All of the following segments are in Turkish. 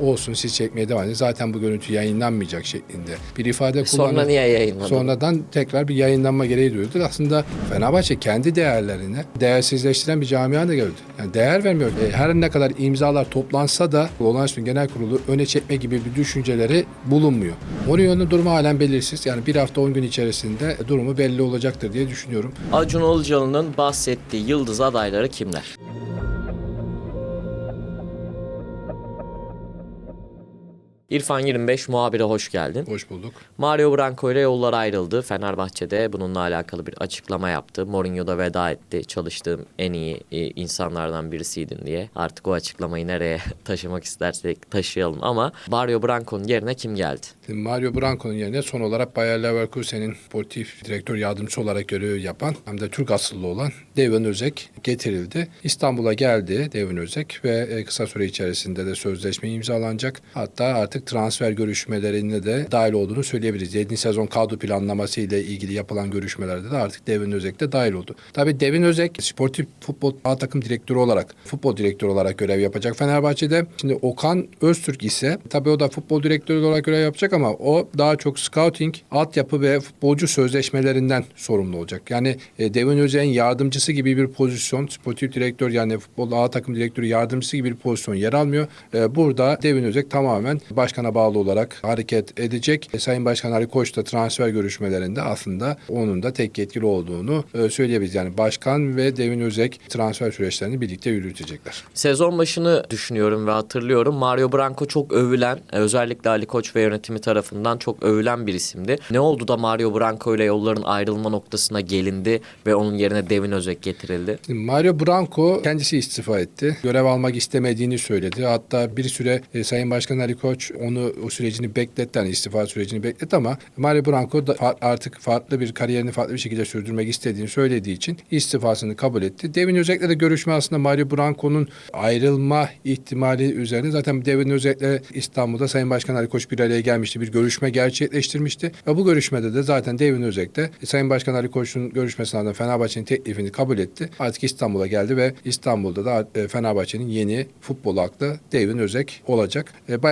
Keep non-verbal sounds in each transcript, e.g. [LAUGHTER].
olsun siz çekmeye devam edin. Zaten bu görüntü yayınlanmayacak şeklinde bir ifade Sonra kullanıp niye yayınladın? sonradan tekrar bir yayınlanma gereği duyuldu. Aslında Fenerbahçe kendi değerlerini değersizleştiren bir camia da gördü. Yani değer vermiyor. E, her ne kadar imzalar toplansa da olağanüstü genel kurulu öne çekme gibi bir düşünceleri bulunmuyor. Mourinho'nun durumu halen belirsiz. Yani bir hafta 10 gün içerisinde durumu belli olacaktır diye düşünüyorum. Acun Ilıcalı'nın bahsettiği yıldız adayları kimler? İrfan 25 muhabire hoş geldin. Hoş bulduk. Mario Branco ile yollar ayrıldı. Fenerbahçe'de bununla alakalı bir açıklama yaptı. Mourinho da veda etti. Çalıştığım en iyi e, insanlardan birisiydin diye. Artık o açıklamayı nereye [LAUGHS] taşımak istersek taşıyalım ama Mario Branco'nun yerine kim geldi? Şimdi Mario Branco'nun yerine son olarak Bayer Leverkusen'in sportif direktör yardımcısı olarak görev yapan hem de Türk asıllı olan Devin Özek getirildi. İstanbul'a geldi Devin Özek ve e, kısa süre içerisinde de sözleşme imzalanacak. Hatta artık transfer görüşmelerine de dahil olduğunu söyleyebiliriz. 7. sezon kadro planlaması ile ilgili yapılan görüşmelerde de artık Devin Özek de dahil oldu. Tabii Devin Özek sportif futbol A takım direktörü olarak, futbol direktörü olarak görev yapacak Fenerbahçe'de. Şimdi Okan Öztürk ise tabii o da futbol direktörü olarak görev yapacak ama o daha çok scouting, altyapı ve futbolcu sözleşmelerinden sorumlu olacak. Yani e, Devin Özek'in yardımcısı gibi bir pozisyon, sportif direktör yani futbol A takım direktörü yardımcısı gibi bir pozisyon yer almıyor. E, burada Devin Özek tamamen başkana bağlı olarak hareket edecek. E, Sayın Başkan Ali Koç da transfer görüşmelerinde aslında onun da tek yetkili olduğunu e, söyleyebiliriz. Yani başkan ve Devin Özek transfer süreçlerini birlikte yürütecekler. Sezon başını düşünüyorum ve hatırlıyorum. Mario Branco çok övülen, e, özellikle Ali Koç ve yönetimi tarafından çok övülen bir isimdi. Ne oldu da Mario Branco ile yolların ayrılma noktasına gelindi ve onun yerine Devin Özek getirildi? Şimdi Mario Branco kendisi istifa etti. Görev almak istemediğini söyledi. Hatta bir süre Sayın Başkan Ali Koç onu o sürecini bekletti. Yani istifa sürecini bekletti ama Mario Branco da artık farklı bir kariyerini farklı bir şekilde sürdürmek istediğini söylediği için istifasını kabul etti. Devin Özek'le de görüşme aslında Mario Branco'nun ayrılma ihtimali üzerine zaten Devin Özek'le İstanbul'da Sayın Başkan Ali Koç bir araya gelmişti. Bir görüşme gerçekleştirmişti. Ve bu görüşmede de zaten Devin Özek de Sayın Başkan Ali Koç'un görüşmesinden Fenerbahçe'nin teklifini kabul etti. Artık İstanbul'a geldi ve İstanbul'da da e, Fenerbahçe'nin yeni futbol aklı Devin Özek olacak. E,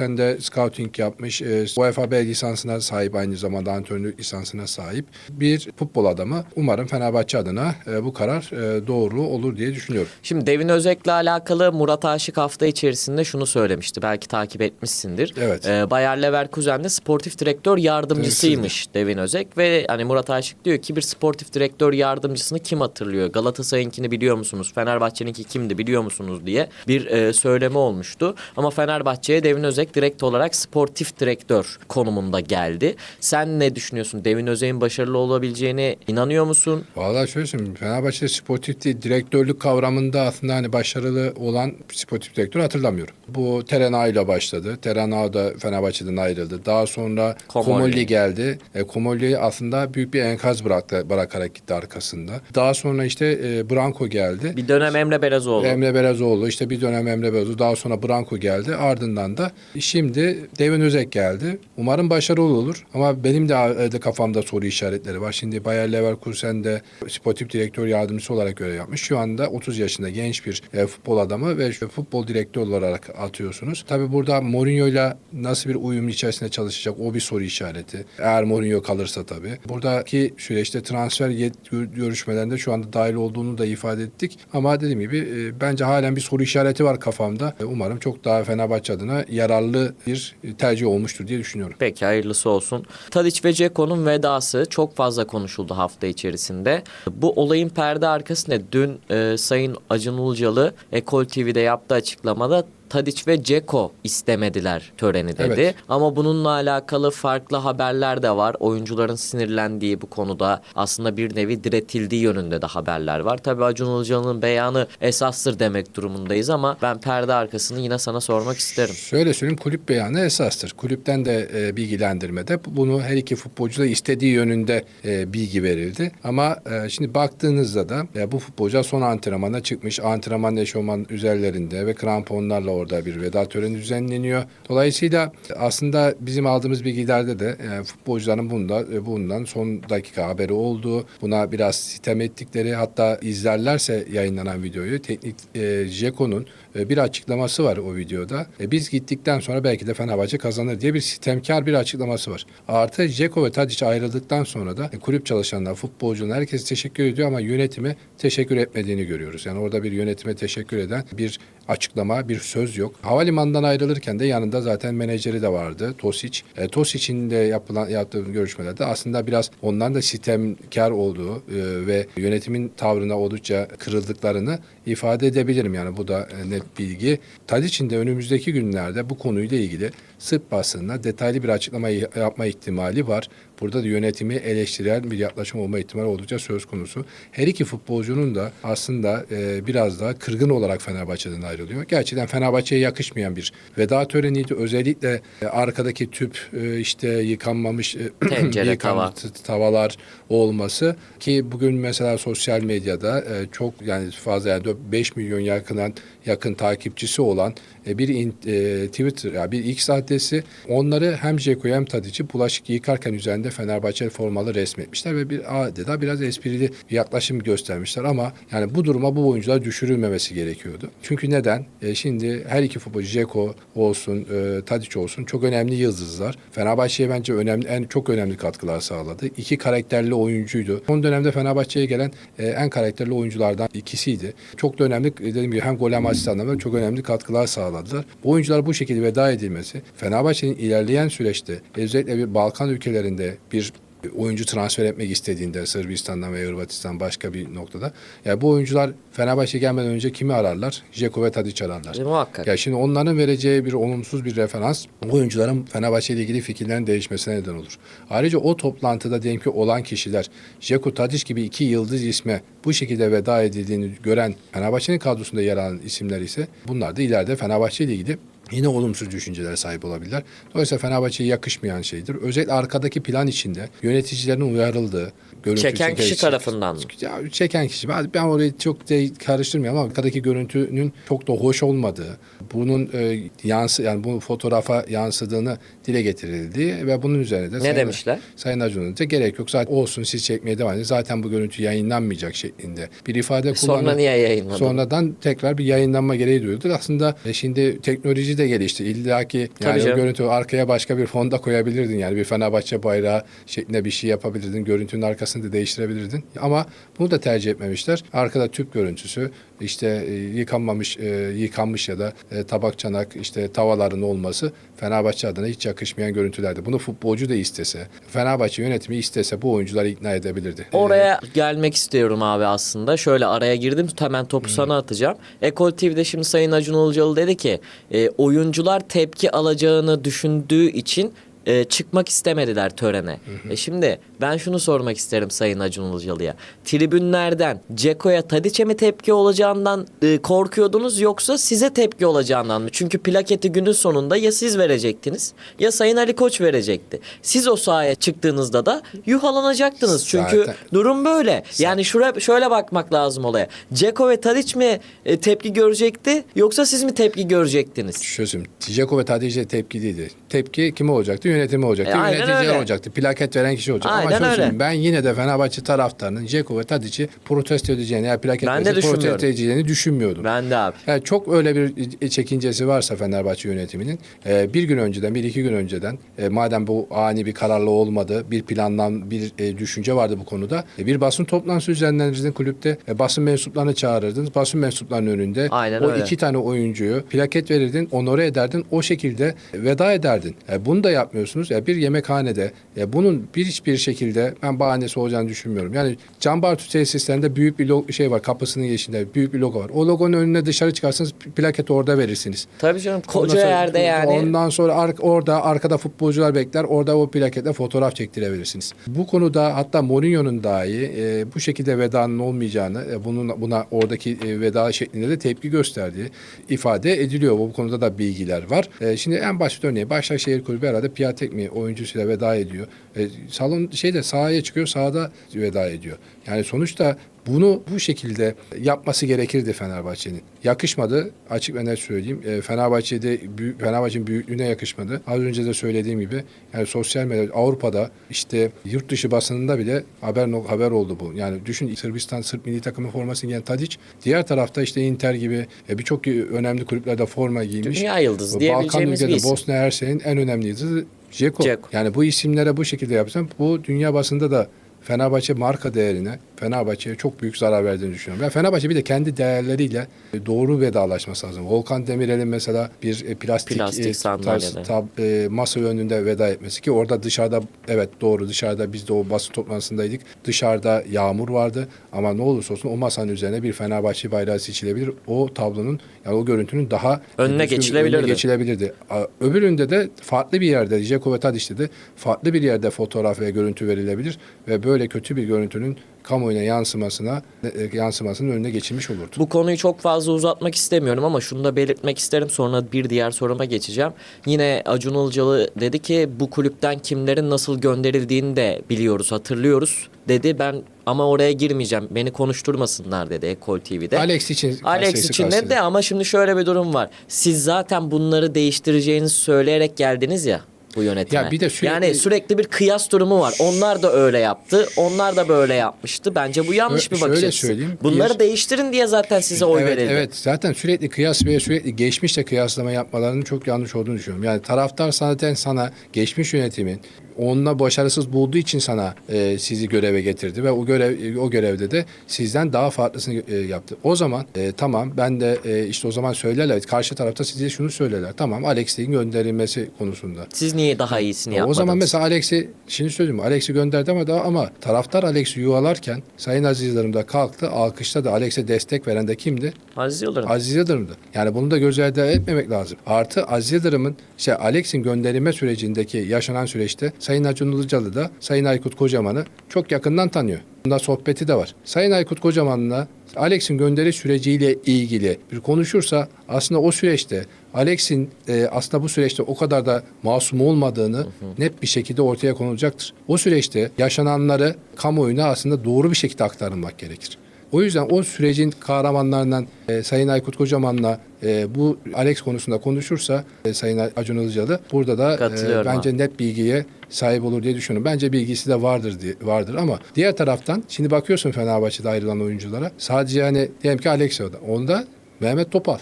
Bayer Leverkusen'de scouting yapmış. E, UEFA B lisansına sahip aynı zamanda antrenörlük lisansına sahip bir futbol adamı. Umarım Fenerbahçe adına e, bu karar e, doğru olur diye düşünüyorum. Şimdi Devin Özek'le alakalı Murat Aşık hafta içerisinde şunu söylemişti. Belki takip etmişsindir. Evet. Bayer Leverkusen'de sportif direktör yardımcısıymış Devin Özek ve hani Murat Aşık diyor ki bir sportif direktör yardımcısını kim hatırlıyor? Galatasaray'ınkini biliyor musunuz? Fenerbahçe'ninki kimdi biliyor musunuz diye bir e, söyleme olmuştu. Ama Fenerbahçe'ye Devin Özek direkt olarak sportif direktör konumunda geldi. Sen ne düşünüyorsun? Devin Özek'in başarılı olabileceğine inanıyor musun? Vallahi şöyle söyleyeyim. Fenerbahçe sportif değil, direktörlük kavramında aslında hani başarılı olan sportif direktör hatırlamıyorum. Bu Terena ile başladı. Terena da Fenerbahçe'den ayrıldı. Daha sonra Komolli. Komolli geldi. E, Komolli aslında büyük bir enkaz bıraktı, bırakarak gitti arkasında. Daha sonra işte e, Branco geldi. Bir dönem Emre Belezoğlu. Emre Belezoğlu işte bir dönem Emre Belezoğlu daha sonra Branco geldi ardından da şimdi Devin Özek geldi. Umarım başarılı olur ama benim de, kafamda soru işaretleri var. Şimdi Bayer Leverkusen'de sportif direktör yardımcısı olarak görev yapmış. Şu anda 30 yaşında genç bir e, futbol adamı ve futbol direktörü olarak atıyorsunuz. Tabii burada Mourinho'yla nasıl bir uyum içerisinde çalışacak o bir soru işareti. Eğer Mourinho kalırsa tabii. Buradaki süreçte transfer görüşmelerinde şu anda dahil olduğunu da ifade ettik. Ama dediğim gibi e, bence halen bir soru işareti var kafamda. E, Umarım çok daha Fenerbahçe adına yararlı bir e, tercih olmuştur diye düşünüyorum. Peki hayırlısı olsun. Tadic ve Ceko'nun vedası çok fazla konuşuldu hafta içerisinde. Bu olayın perde arkası ne? Dün e, Sayın Acun Ilıcalı Ekol TV'de yaptığı açıklamada Tadic ve Ceko istemediler töreni dedi. Evet. Ama bununla alakalı farklı haberler de var. Oyuncuların sinirlendiği bu konuda aslında bir nevi diretildiği yönünde de haberler var. Tabii Acun Ilıcalı'nın beyanı esastır demek durumundayız ama ben perde arkasını yine sana sormak isterim. Şöyle söyleyeyim kulüp beyanı esastır. Kulüpten de e, bilgilendirmede bunu her iki futbolcu da istediği yönünde e, bilgi verildi. Ama e, şimdi baktığınızda da e, bu futbolcu son antrenmana çıkmış. Antrenman eşofman üzerlerinde ve kramponlarla orada orada bir veda töreni düzenleniyor. Dolayısıyla aslında bizim aldığımız bilgilerde de e, futbolcuların bunda, e, bundan son dakika haberi olduğu, buna biraz sitem ettikleri hatta izlerlerse yayınlanan videoyu teknik e, Jeko'nun e, bir açıklaması var o videoda. E, biz gittikten sonra belki de Fenerbahçe kazanır diye bir sitemkar bir açıklaması var. Artı Jeko ve Tadic ayrıldıktan sonra da e, kulüp çalışanlar, futbolcular herkes teşekkür ediyor ama yönetime teşekkür etmediğini görüyoruz. Yani orada bir yönetime teşekkür eden bir açıklama, bir söz yok. Havalimanından ayrılırken de yanında zaten menajeri de vardı Tosic. E, Tosic'in de yapılan yaptığı görüşmelerde aslında biraz ondan da sitemkar olduğu e, ve yönetimin tavrına oldukça kırıldıklarını ifade edebilirim. Yani bu da e, net bilgi. Tadic'in de önümüzdeki günlerde bu konuyla ilgili Sırp basınına detaylı bir açıklama yapma ihtimali var. Burada da yönetimi eleştirel bir yaklaşım olma ihtimali oldukça söz konusu. Her iki futbolcunun da aslında e, biraz daha kırgın olarak Fenerbahçe'den ayrılıyor. Gerçekten Fenerbahçe'ye yakışmayan bir veda töreniydi. Özellikle e, arkadaki tüp e, işte yıkanmamış e, [CLEARS THROAT] Tencere, yıkanmış tava. tavalar olması ki bugün mesela sosyal medyada e, çok yani fazla yani 5 milyon yakından yakın takipçisi olan e, bir in- e, Twitter ya bir X adresi onları hem Ceko'yu hem Tadic'i bulaşık yıkarken üzerinde Fenerbahçe formalı resmetmişler ve bir adeta biraz esprili bir yaklaşım göstermişler ama yani bu duruma bu oyuncular düşürülmemesi gerekiyordu. Çünkü neden? E, şimdi her iki futbolcu Ceko olsun, e, Tadic olsun çok önemli yıldızlar. Fenerbahçe'ye bence önemli en çok önemli katkılar sağladı. İki karakterli oyuncuydu. Son dönemde Fenerbahçe'ye gelen e, en karakterli oyunculardan ikisiydi. Çok da önemli dediğim gibi hem gol hem asist anlamında çok önemli katkılar sağladılar. Bu oyuncular bu şekilde veda edilmesi Fenerbahçe'nin ilerleyen süreçte özellikle bir Balkan ülkelerinde bir oyuncu transfer etmek istediğinde Sırbistan'dan ve Hırvatistan başka bir noktada. Ya bu oyuncular Fenerbahçe gelmeden önce kimi ararlar? Jeko ve Tadic ararlar. E, muhakkak. Ya şimdi onların vereceği bir olumsuz bir referans bu oyuncuların Fenerbahçe ile ilgili fikirlerin değişmesine neden olur. Ayrıca o toplantıda diyelim ki olan kişiler Jeko Tadic gibi iki yıldız isme bu şekilde veda edildiğini gören Fenerbahçe'nin kadrosunda yer alan isimler ise bunlar da ileride Fenerbahçe ile ilgili yine olumsuz düşüncelere sahip olabilirler. Dolayısıyla Fenerbahçe'ye yakışmayan şeydir. Özellikle arkadaki plan içinde yöneticilerin uyarıldığı, görüntü Çeken kişi tarafından mı? ya çeken kişi. Ben, ben orayı çok da karıştırmıyorum ama arkadaki görüntünün çok da hoş olmadığı, bunun e, yansı yani bu fotoğrafa yansıdığını dile getirildi ve bunun üzerine de Ne demişler? Sayın Acun Ilıcalı, gerek yok zaten olsun siz çekmeye devam edin. Zaten bu görüntü yayınlanmayacak şeklinde bir ifade Sonra kullanıldı. niye yayınladın? Sonradan tekrar bir yayınlanma gereği duyuldu. Aslında e, şimdi teknoloji de gelişti. İlla ki yani o görüntü arkaya başka bir fonda koyabilirdin. Yani bir Fenerbahçe bayrağı şeklinde bir şey yapabilirdin. Görüntünün arkasını da değiştirebilirdin. Ama bunu da tercih etmemişler. Arkada tüp görüntüsü işte e, yıkanmamış, e, yıkanmış ya da e, tabak çanak işte tavalarının olması Fenerbahçe adına hiç yakışmayan görüntülerdi. Bunu futbolcu da istese, Fenerbahçe yönetimi istese bu oyuncuları ikna edebilirdi. Oraya gelmek istiyorum abi aslında. Şöyle araya girdim hemen topu sana atacağım. Ekol TV'de şimdi Sayın Acun Ilıcalı dedi ki e, oyuncular tepki alacağını düşündüğü için e, çıkmak istemediler törene. E şimdi ben şunu sormak isterim Sayın Acun Ilıcalı'ya. Tribünlerden Ceko'ya Tadiç'e mi tepki olacağından e, korkuyordunuz yoksa size tepki olacağından mı? Çünkü plaketi günün sonunda ya siz verecektiniz ya Sayın Ali Koç verecekti. Siz o sahaya çıktığınızda da yuhalanacaksınız. Çünkü Zaten- durum böyle. Yani şuraya şöyle bakmak lazım olaya. Ceko ve Tadiç mi e, tepki görecekti yoksa siz mi tepki görecektiniz? Çözüm. Tijeko ve Tadic'e tepki değildi. Tepki kime olacaktı? Yönetimi olacaktı. E, Yöneticiler öyle. olacaktı. Plaket veren kişi olacak. Aynen Ama şöyle öyle. ben yine de Fenerbahçe taraftarının Ceko ve Tadic'i protesto edeceğini ya plaket Ben de protesto edeceğini düşünmüyordum. Ben de abi. Yani çok öyle bir çekincesi varsa Fenerbahçe yönetiminin e, bir gün önceden, bir iki gün önceden e, madem bu ani bir kararlı olmadı, bir planlan bir e, düşünce vardı bu konuda. E, bir basın toplantısı düzenlendiniz kulüpte. E, basın mensuplarını çağırırdınız. Basın mensuplarının önünde Aynen o öyle. iki tane oyuncuyu plaket verirdin, onore ederdin. O şekilde veda ederdin. E, bunu da yapmıyorsunuz. Ya bir yemekhanede e, bunun bir hiçbir şekilde ben bahanesi olacağını düşünmüyorum. Yani Can Bartu tesislerinde büyük bir lo- şey var. Kapısının yeşilinde büyük bir logo var. O logonun önüne dışarı çıkarsınız plaketi orada verirsiniz. Tabii canım Ondan koca sonra- yerde yani. Ondan sonra ar- orada arkada futbolcular bekler. Orada o plaketle fotoğraf çektirebilirsiniz. Bu konuda hatta Mourinho'nun dahi e, bu şekilde vedanın olmayacağını, e, bunun buna oradaki e, veda şeklinde de tepki gösterdiği ifade ediliyor. Bu konuda da bilgiler var. E, şimdi en basit örneği Başakşehir Kulübü herhalde Piatek mi oyuncusuyla veda ediyor. E, salon şeyde sahaya çıkıyor, sahada veda ediyor. Yani sonuçta Bunu bu şekilde yapması gerekirdi Fenerbahçe'nin. Yakışmadı. Açık ve net söyleyeyim. E, Fenerbahçe'de Fenerbahçe'nin büyüklüğüne yakışmadı. Az önce de söylediğim gibi yani sosyal medya Avrupa'da işte yurt dışı basınında bile haber haber oldu bu. Yani düşün Sırbistan Sırp milli takımı formasını giyen Tadic diğer tarafta işte Inter gibi e, birçok önemli kulüplerde forma giymiş. Dünya yıldızı Balkan diyebileceğimiz ülkeleri isim. Bosna Hersek'in en önemli yıldızı Ceko. Yani bu isimlere bu şekilde yapsam bu dünya basında da Fenerbahçe marka değerine Fenerbahçe'ye çok büyük zarar verdiğini düşünüyorum. Ben Fenerbahçe bir de kendi değerleriyle doğru vedalaşması lazım. Volkan Demirel'in mesela bir e, plastik, Plastik e, tarz, tab- e, masa önünde veda etmesi ki orada dışarıda evet doğru dışarıda biz de o basın toplantısındaydık. Dışarıda yağmur vardı ama ne olursa olsun o masanın üzerine bir Fenerbahçe bayrağı seçilebilir. O tablonun yani o görüntünün daha Önüne geçilebilirdi. önüne geçilebilirdi. Öbüründe de farklı bir yerde Dzeko ve Tadic'te de farklı bir yerde fotoğraf ve görüntü verilebilir ve böyle kötü bir görüntünün kamuoyuna yansımasına e, yansımasının önüne geçilmiş olurdu. Bu konuyu çok fazla uzatmak istemiyorum ama şunu da belirtmek isterim. Sonra bir diğer soruma geçeceğim. Yine Acun Ilıcalı dedi ki bu kulüpten kimlerin nasıl gönderildiğini de biliyoruz, hatırlıyoruz dedi. Ben ama oraya girmeyeceğim. Beni konuşturmasınlar dedi Ekol TV'de. Alex için Alex için kastedildi. de ama şimdi şöyle bir durum var. Siz zaten bunları değiştireceğinizi söyleyerek geldiniz ya bu yönetime. Ya bir de sürekli- Yani sürekli bir kıyas durumu var. Onlar da öyle yaptı. Onlar da böyle yapmıştı. Bence bu yanlış Ö- bir bakış açısı. söyleyeyim, Bunları bir- değiştirin diye zaten size oy evet, verildi. Evet zaten sürekli kıyas ve sürekli geçmişle kıyaslama yapmalarının çok yanlış olduğunu düşünüyorum. Yani taraftar zaten sana geçmiş yönetimin onunla başarısız bulduğu için sana e, sizi göreve getirdi ve o görev o görevde de sizden daha farklısını e, yaptı. O zaman e, tamam ben de e, işte o zaman söylerler karşı tarafta size şunu söylerler. Tamam Alex'in gönderilmesi konusunda. Siz niye daha iyisini O yapmadınız? zaman mesela Alex'i şimdi söyleyeyim Alex'i gönderdi ama daha ama taraftar Alex'i yuvalarken Sayın Aziz Yıldırım da kalktı alkışladı. Alex'e destek veren de kimdi? Aziz Yıldırım. Aziz Yıldırım'dı. Yani bunu da göz ardı etmemek lazım. Artı Aziz Yıldırım'ın işte Alex'in gönderilme sürecindeki yaşanan süreçte Sayın Acun Ilıcalı da Sayın Aykut Kocaman'ı çok yakından tanıyor. Bunda sohbeti de var. Sayın Aykut Kocaman'la Alex'in gönderi süreciyle ilgili bir konuşursa aslında o süreçte Alex'in e, aslında bu süreçte o kadar da masum olmadığını net bir şekilde ortaya konulacaktır. O süreçte yaşananları kamuoyuna aslında doğru bir şekilde aktarılmak gerekir. O yüzden o sürecin kahramanlarından e, Sayın Aykut Kocaman'la e, bu Alex konusunda konuşursa e, Sayın Acun Ilıcalı burada da e, bence net bilgiye sahip olur diye düşünüyorum. Bence bilgisi de vardır diye, vardır ama diğer taraftan şimdi bakıyorsun Fenerbahçe'de ayrılan oyunculara sadece hani diyelim ki Alex orada. Onda Mehmet Topal.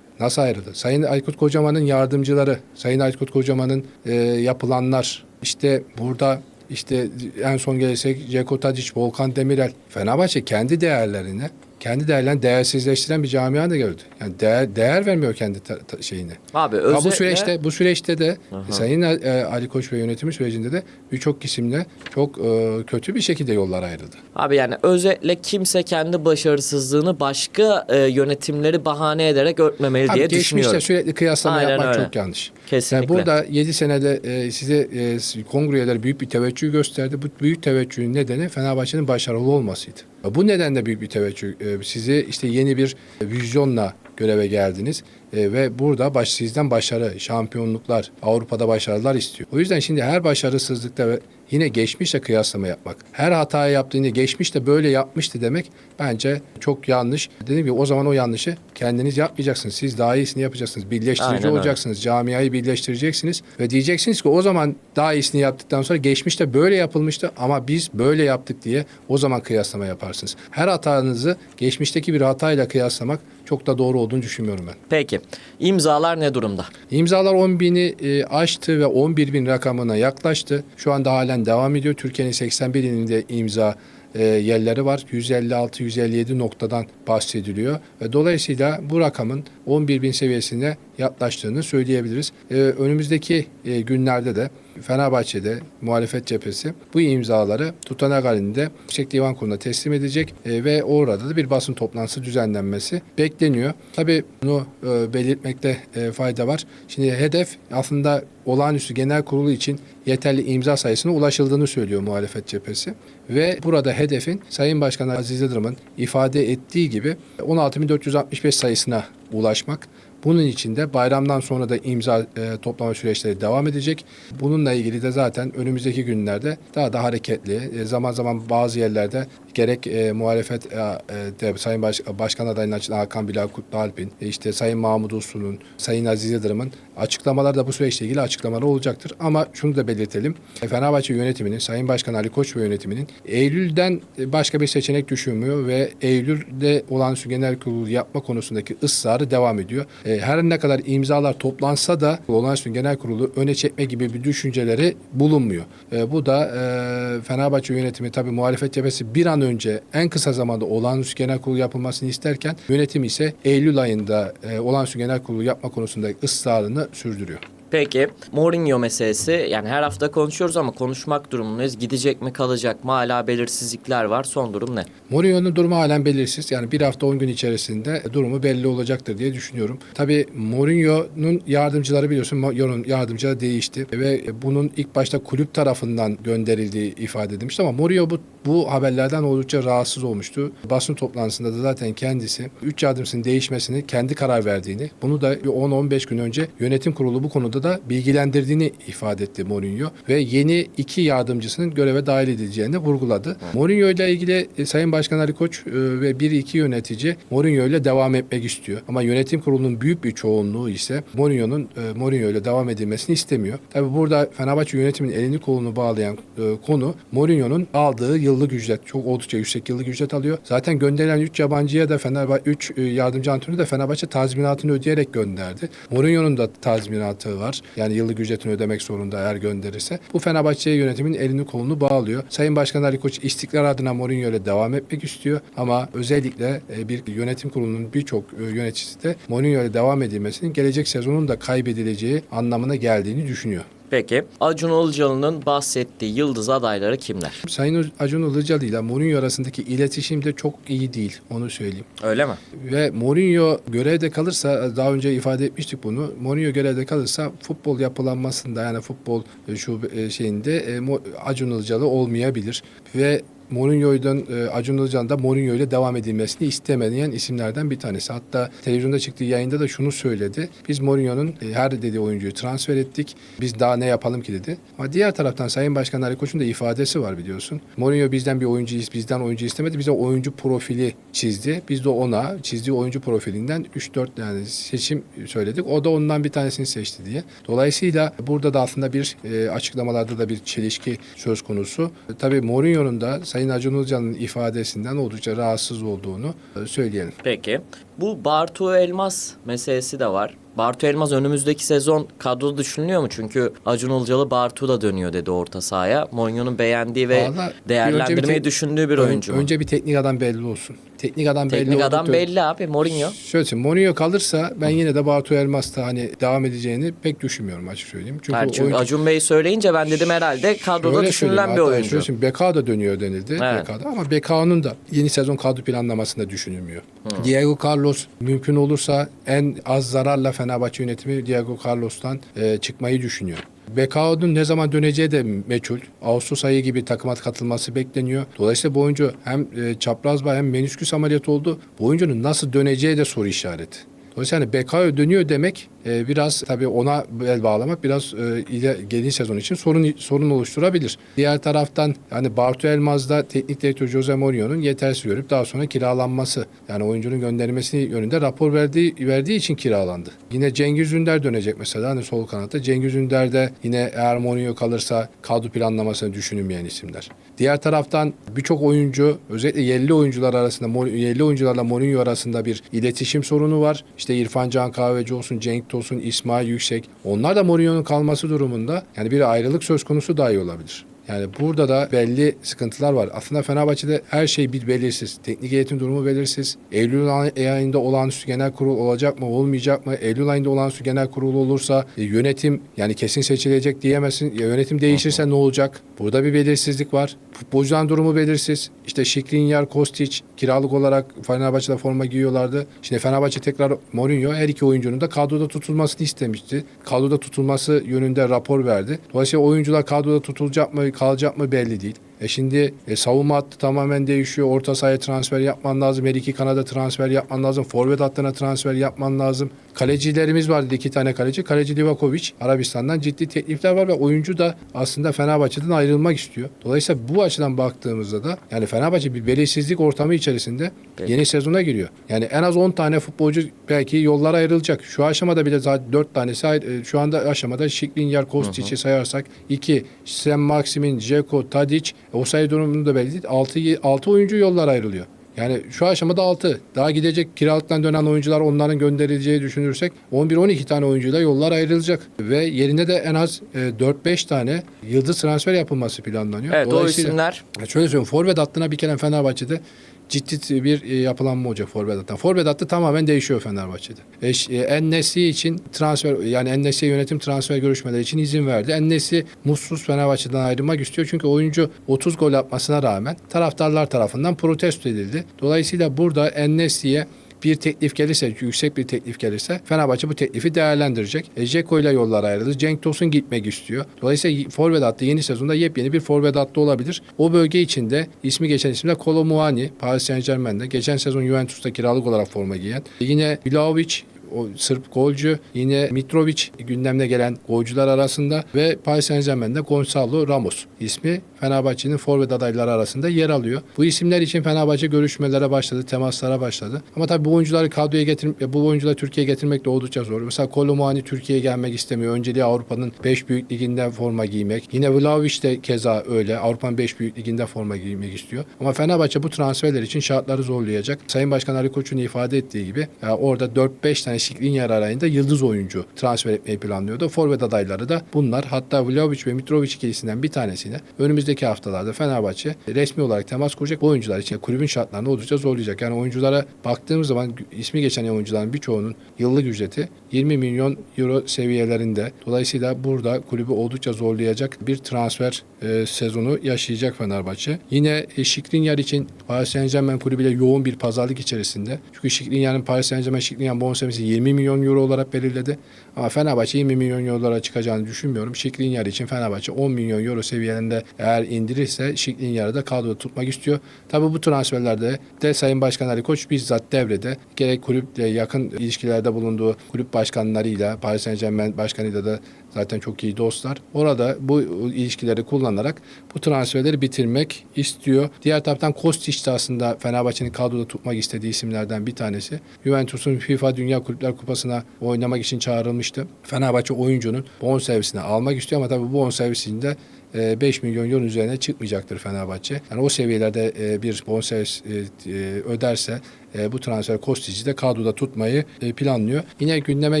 Nasıl ayrıldı? Sayın Aykut Kocaman'ın yardımcıları, Sayın Aykut Kocaman'ın e, yapılanlar, işte burada işte en son gelirsek Ceko Tadic, Volkan Demirel. Fenerbahçe kendi değerlerini, kendi değerlerini değersizleştiren bir camia da gördü. Yani değer, değer vermiyor kendi ta- ta- şeyine. Abi Ha, özetle bu süreçte bu süreçte de Sayın e, Ali Koç ve yönetimi sürecinde de birçok isimle çok e, kötü bir şekilde yollar ayrıldı. Abi yani özetle kimse kendi başarısızlığını başka e, yönetimleri bahane ederek örtmemeli Abi diye geçmişte düşünüyorum. sürekli kıyaslama Aynen yapmak öyle. çok yanlış. Kesinlikle. Yani burada 7 senede e, size e, kongre üyeleri büyük bir teveccüh gösterdi. Bu büyük teveccühün nedeni Fenerbahçe'nin başarılı olmasıydı. Bu nedenle büyük bir teveccüh. E, sizi işte yeni bir vizyonla göreve geldiniz E, ve burada baş, sizden başarı, şampiyonluklar, Avrupa'da başarılar istiyor. O yüzden şimdi her başarısızlıkta ve yine geçmişle kıyaslama yapmak, her hatayı yaptığını geçmişte böyle yapmıştı demek bence çok yanlış. Dediğim gibi o zaman o yanlışı kendiniz yapmayacaksınız. Siz daha iyisini yapacaksınız. Birleştirici Aynen öyle. olacaksınız. Camiayı birleştireceksiniz ve diyeceksiniz ki o zaman daha iyisini yaptıktan sonra geçmişte böyle yapılmıştı ama biz böyle yaptık diye o zaman kıyaslama yaparsınız. Her hatanızı geçmişteki bir hatayla kıyaslamak çok da doğru olduğunu düşünmüyorum ben. Peki imzalar ne durumda? İmzalar 10 bini e, aştı ve 11 bin rakamına yaklaştı. Şu anda halen devam ediyor. Türkiye'nin 81 ilinde imza e, yerleri var. 156-157 noktadan bahsediliyor. Ve dolayısıyla bu rakamın 11 bin seviyesine yaklaştığını söyleyebiliriz. E, önümüzdeki e, günlerde de Fenerbahçe'de muhalefet cephesi bu imzaları tutanak halinde Yüksek Divan Kurulu'na teslim edecek e, ve orada da bir basın toplantısı düzenlenmesi bekleniyor. Tabii bunu e, belirtmekte e, fayda var. Şimdi hedef aslında olağanüstü genel kurulu için yeterli imza sayısına ulaşıldığını söylüyor muhalefet cephesi. Ve burada hedefin Sayın Başkan Aziz Yıldırım'ın ifade ettiği gibi 16.465 sayısına ulaşmak. Bunun için de bayramdan sonra da imza e, toplama süreçleri devam edecek. Bununla ilgili de zaten önümüzdeki günlerde daha da hareketli, e, zaman zaman bazı yerlerde gerek e, muhalefet e, e, de Sayın Baş, Başkan adayının açılan Hakan Bilal Kutlu Alp'in, e, işte Sayın Mahmut Uslu'nun, Sayın Aziz Yıldırım'ın açıklamaları da bu süreçle ilgili açıklamaları olacaktır. Ama şunu da belirtelim. Fenerbahçe yönetiminin, Sayın Başkan Ali Koç ve yönetiminin Eylül'den başka bir seçenek düşünmüyor ve Eylül'de olağanüstü genel kurulu yapma konusundaki ısrarı devam ediyor. E, her ne kadar imzalar toplansa da olağanüstü genel kurulu öne çekme gibi bir düşünceleri bulunmuyor. E, bu da e, Fenerbahçe yönetimi tabii muhalefet cephesi bir an önce en kısa zamanda olağanüstü genel kurulu yapılmasını isterken yönetim ise Eylül ayında olağanüstü genel kurulu yapma konusunda ısrarını sürdürüyor. Peki Mourinho meselesi yani her hafta konuşuyoruz ama konuşmak durumundayız. Gidecek mi kalacak mı hala belirsizlikler var. Son durum ne? Mourinho'nun durumu halen belirsiz. Yani bir hafta 10 gün içerisinde durumu belli olacaktır diye düşünüyorum. Tabii Mourinho'nun yardımcıları biliyorsun Mourinho'nun yardımcıları değişti ve bunun ilk başta kulüp tarafından gönderildiği ifade edilmişti ama Mourinho bu, bu haberlerden oldukça rahatsız olmuştu. Basın toplantısında da zaten kendisi 3 yardımcısının değişmesini kendi karar verdiğini, bunu da bir 10-15 gün önce yönetim kurulu bu konuda da bilgilendirdiğini ifade etti Mourinho ve yeni iki yardımcısının göreve dahil edileceğini vurguladı. Mourinho ile ilgili e, Sayın Başkan Ali Koç e, ve bir iki yönetici Mourinho ile devam etmek istiyor. Ama yönetim kurulunun büyük bir çoğunluğu ise Mourinho'nun e, Mourinho ile devam edilmesini istemiyor. Tabii burada Fenerbahçe yönetiminin elini kolunu bağlayan konu Mourinho'nun aldığı yıllık ücret. Çok oldukça yüksek yıllık ücret alıyor. Zaten gönderilen 3 yabancıya da Fenerbahçe 3 yardımcı antrenörü de Fenerbahçe tazminatını ödeyerek gönderdi. Mourinho'nun da tazminatı var. Yani yıllık ücretini ödemek zorunda eğer gönderirse. Bu Fenerbahçe yönetimin elini kolunu bağlıyor. Sayın Başkan Ali Koç istikrar adına Mourinho ile devam etmek istiyor ama özellikle e, bir yönetim kurulunun birçok e, yöneticisi de Mourinho ile devam edilmesinin gelecek sezonun da kaybedileceği anlamına geldiğini düşünüyor. Peki Acun Ilıcalı'nın bahsettiği yıldız adayları kimler? Sayın Acun Ilıcalı ile Mourinho arasındaki iletişim de çok iyi değil onu söyleyeyim. Öyle mi? Ve Mourinho görevde kalırsa daha önce ifade etmiştik bunu. Mourinho görevde kalırsa futbol yapılanmasında yani futbol şu e, şeyinde e, Acun Ilıcalı olmayabilir ve Mourinho'dan e, Acun Ilıcalı'nın da Mourinho ile devam edilmesini istemeyen isimlerden bir tanesi. Hatta televizyonda çıktığı yayında da şunu söyledi. Biz Mourinho'nun e, her dediği oyuncuyu transfer ettik. Biz daha ne yapalım ki dedi. Ama diğer taraftan Sayın Başkan Ali Koç'un da ifadesi var biliyorsun. Mourinho bizden bir oyuncu bizden oyuncu istemedi. Bize oyuncu profili çizdi. Biz de ona çizdiği oyuncu profilinden 3-4 yani seçim söyledik. O da ondan bir tanesini seçti diye. Dolayısıyla burada da aslında bir e, açıklamalarda da bir çelişki söz konusu. E, tabii Mourinho'nun da Sayın Acun Ilıcalı'nın ifadesinden oldukça rahatsız olduğunu e, söyleyelim. Peki. Bu Bartu Elmas meselesi de var. Bartu Elmas önümüzdeki sezon kadroda düşünülüyor mu? Çünkü Acun Ilıcalı Bartu da dönüyor dedi orta sahaya. Mourinho'nun beğendiği ve Vallahi bir önce bir değerlendirmeyi tek- düşündüğü bir oyuncu mu? Önce bir teknik adam belli olsun. Teknik adam belli Teknik adam belli abi Mourinho. Şöyle söyleyeyim, Mourinho kalırsa ben yine de Bartu Elmas'ta hani devam edeceğini pek düşünmüyorum açık söyleyeyim. Çünkü, çünkü oyuncu- Acun Bey söyleyince ben dedim herhalde kadroda düşünülen bir oyuncu. şöyle söyleyeyim, Bekao da dönüyor denildi. Evet. Bekao'da ama Bekao'nun da yeni sezon kadro planlamasında düşünülmüyor. Diego Carlos mümkün olursa en az zararla Fenerbahçe yönetimi Diego Carlos'tan e, çıkmayı düşünüyor. Bekao'nun ne zaman döneceği de meçhul. Ağustos ayı gibi takıma katılması bekleniyor. Dolayısıyla bu oyuncu hem e, çapraz bağ hem menisküs ameliyatı oldu. Bu oyuncunun nasıl döneceği de soru işareti. Dolayısıyla hani Bekayo dönüyor demek e, biraz tabii ona bel bağlamak biraz e, ile gelen sezon için sorun sorun oluşturabilir. Diğer taraftan hani Bartu Elmaz'da teknik direktör Jose Mourinho'nun yetersiz görüp daha sonra kiralanması yani oyuncunun gönderilmesi yönünde rapor verdiği verdiği için kiralandı. Yine Cengiz Ünder dönecek mesela hani sol kanatta. Cengiz Ünder de yine eğer Mourinho kalırsa kadro planlamasını düşünülmeyen isimler. Diğer taraftan birçok oyuncu özellikle yerli oyuncular arasında yerli oyuncularla Mourinho arasında bir iletişim sorunu var. İşte İrfan Can Kahveci olsun, Cenk Tosun, İsmail Yüksek. Onlar da Mourinho'nun kalması durumunda yani bir ayrılık söz konusu dahi olabilir. Yani burada da belli sıkıntılar var. Aslında Fenerbahçe'de her şey bir belirsiz. Teknik eğitim durumu belirsiz. Eylül ay- ayında olağanüstü genel kurul olacak mı, olmayacak mı? Eylül ayında olağanüstü genel kurul olursa e, yönetim yani kesin seçilecek diyemezsin. Ya Yönetim değişirse ne olacak? Burada bir belirsizlik var. Futbolcuların durumu belirsiz. İşte Şikrinyar, Kostić kiralık olarak Fenerbahçe'de forma giyiyorlardı. Şimdi Fenerbahçe tekrar Mourinho her iki oyuncunun da kadroda tutulmasını istemişti. Kadroda tutulması yönünde rapor verdi. Dolayısıyla oyuncular kadroda tutulacak mı, kalacak mı belli değil. E şimdi e, savunma hattı tamamen değişiyor. Orta sahaya transfer yapman lazım. Her iki kanada transfer yapman lazım. Forvet hattına transfer yapman lazım. Kalecilerimiz vardı iki tane kaleci. Kaleci Livakovic Arabistan'dan ciddi teklifler var ve oyuncu da aslında Fenerbahçe'den ayrılmak istiyor. Dolayısıyla bu açıdan baktığımızda da yani Fenerbahçe bir belirsizlik ortamı içerisinde Peki. yeni sezona giriyor. Yani en az 10 tane futbolcu belki yollara ayrılacak. Şu aşamada bile zaten 4 tanesi e, şu anda aşamada Şiklinyar, Kostic'i sayarsak 2, Sem Maximin, Ceko, Tadic, o sayı durumunu da belli değil. 6, 6 oyuncu yollara ayrılıyor. Yani şu aşamada 6. Daha gidecek kiralıktan dönen oyuncular onların gönderileceği düşünürsek 11-12 tane oyuncuyla yollar ayrılacak. Ve yerine de en az e, 4-5 tane yıldız transfer yapılması planlanıyor. Evet o isimler ya Şöyle söyleyeyim forvet hattına bir kere Fenerbahçe'de ciddi bir e, yapılanma olacak forvet hattına. Forvet hattı tamamen değişiyor Fenerbahçe'de. E, ş- e, için transfer yani En-Nesyri yönetim transfer görüşmeleri için izin verdi. En-Nesyri mutsuz Fenerbahçe'den ayrılmak istiyor. Çünkü oyuncu 30 gol atmasına rağmen taraftarlar tarafından protesto edildi. Dolayısıyla burada En-Nesyri'ye bir teklif gelirse, yüksek bir teklif gelirse Fenerbahçe bu teklifi değerlendirecek. E, Dzeko ile yollar ayrıldı. Cenk Tosun gitmek istiyor. Dolayısıyla forvet hattı yeni sezonda yepyeni bir forvet hattı olabilir. O bölge içinde ismi geçen isimler Kolo Muani, Paris Saint Germain'de. Geçen sezon Juventus'ta kiralık olarak forma giyen. E, yine Vlahovic, o Sırp golcü yine Mitrovic gündemde gelen golcüler arasında ve Paris Saint Germain'de Gonzalo Ramos ismi Fenerbahçe'nin forvet adayları arasında yer alıyor. Bu isimler için Fenerbahçe görüşmelere başladı, temaslara başladı. Ama tabii bu oyuncuları kadroya getirmek, bu oyuncuları Türkiye'ye getirmek de oldukça zor. Mesela Kolomani Türkiye'ye gelmek istemiyor. Önceliği Avrupa'nın 5 büyük liginde forma giymek. Yine Vlahovic de keza öyle. Avrupa'nın 5 büyük liginde forma giymek istiyor. Ama Fenerbahçe bu transferler için şartları zorlayacak. Sayın Başkan Ali Koç'un ifade ettiği gibi orada 4-5 tane yer arayında yıldız oyuncu transfer etmeyi planlıyordu. Forvet adayları da bunlar. Hatta Vlahovic ve Mitrovic ikilisinden bir tanesine önümüzdeki haftalarda Fenerbahçe resmi olarak temas kuracak. Bu oyuncular için kulübün şartlarını oldukça zorlayacak. Yani oyunculara baktığımız zaman ismi geçen oyuncuların birçoğunun yıllık ücreti 20 milyon euro seviyelerinde. Dolayısıyla burada kulübü oldukça zorlayacak bir transfer e, sezonu yaşayacak Fenerbahçe. Yine e, Şikrinyar için Paris Saint Germain kulübüyle yoğun bir pazarlık içerisinde. Çünkü Şikrinyar'ın Paris Saint Germain Şikrinyar bonservisi 20 milyon euro olarak belirledi. Ama Fenerbahçe 20 milyon eurolara çıkacağını düşünmüyorum. Şikrinyar için Fenerbahçe 10 milyon euro seviyelerinde eğer indirirse Şikrinyar'ı da kadroda tutmak istiyor. Tabii bu transferlerde de Sayın Başkan Ali Koç bizzat devrede gerek kulüple yakın ilişkilerde bulunduğu kulüp başkanlarıyla Paris Saint Germain başkanıyla da zaten çok iyi dostlar. Orada bu ilişkileri kullanarak bu transferleri bitirmek istiyor. Diğer taraftan Kostić de aslında Fenerbahçe'nin kadroda tutmak istediği isimlerden bir tanesi. Juventus'un FIFA Dünya Kulüpler Kupası'na oynamak için çağrılmıştı. Fenerbahçe oyuncunun bonservisini almak istiyor ama tabii bu bonservisinde 5 milyon euro üzerine çıkmayacaktır Fenerbahçe. Yani o seviyelerde e, bir bonservis e, e, öderse e, bu transfer Kostic'i de kadroda tutmayı e, planlıyor. Yine gündeme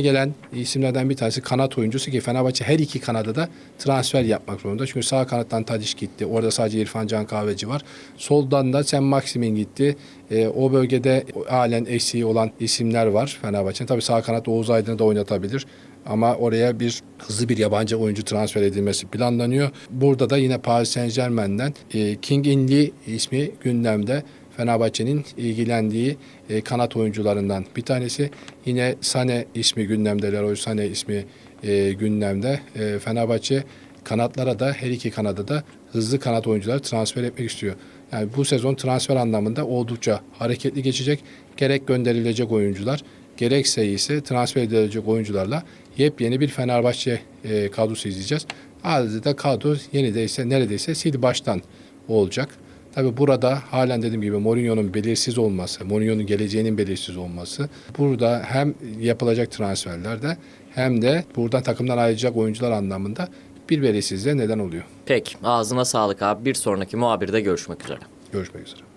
gelen isimlerden bir tanesi kanat oyuncusu ki Fenerbahçe her iki kanada da transfer yapmak zorunda. Çünkü sağ kanattan Tadiş gitti. Orada sadece İrfan Can Kahveci var. Soldan da Sen Maximin gitti. E, o bölgede halen eksiği olan isimler var Fenerbahçe'nin. Tabii sağ kanatta Oğuz Aydın'ı da oynatabilir. Ama oraya bir hızlı bir yabancı oyuncu transfer edilmesi planlanıyor. Burada da yine Paris Saint Germain'den e, King In Lee ismi gündemde. Fenerbahçe'nin ilgilendiği e, kanat oyuncularından bir tanesi. Yine Sane ismi gündemde, Leroy Sane ismi e, gündemde. E, Fenerbahçe kanatlara da her iki kanada da hızlı kanat oyuncuları transfer etmek istiyor. Yani bu sezon transfer anlamında oldukça hareketli geçecek. Gerek gönderilecek oyuncular, gerekse ise transfer edilecek oyuncularla yepyeni bir Fenerbahçe e, kadrosu izleyeceğiz. Adeta kadro yeni de ise neredeyse sil baştan olacak. Tabi burada halen dediğim gibi Mourinho'nun belirsiz olması, Mourinho'nun geleceğinin belirsiz olması burada hem yapılacak transferlerde hem de buradan takımdan ayrılacak oyuncular anlamında bir belirsizliğe neden oluyor. pek ağzına sağlık abi bir sonraki muhabirde görüşmek üzere. Görüşmek üzere.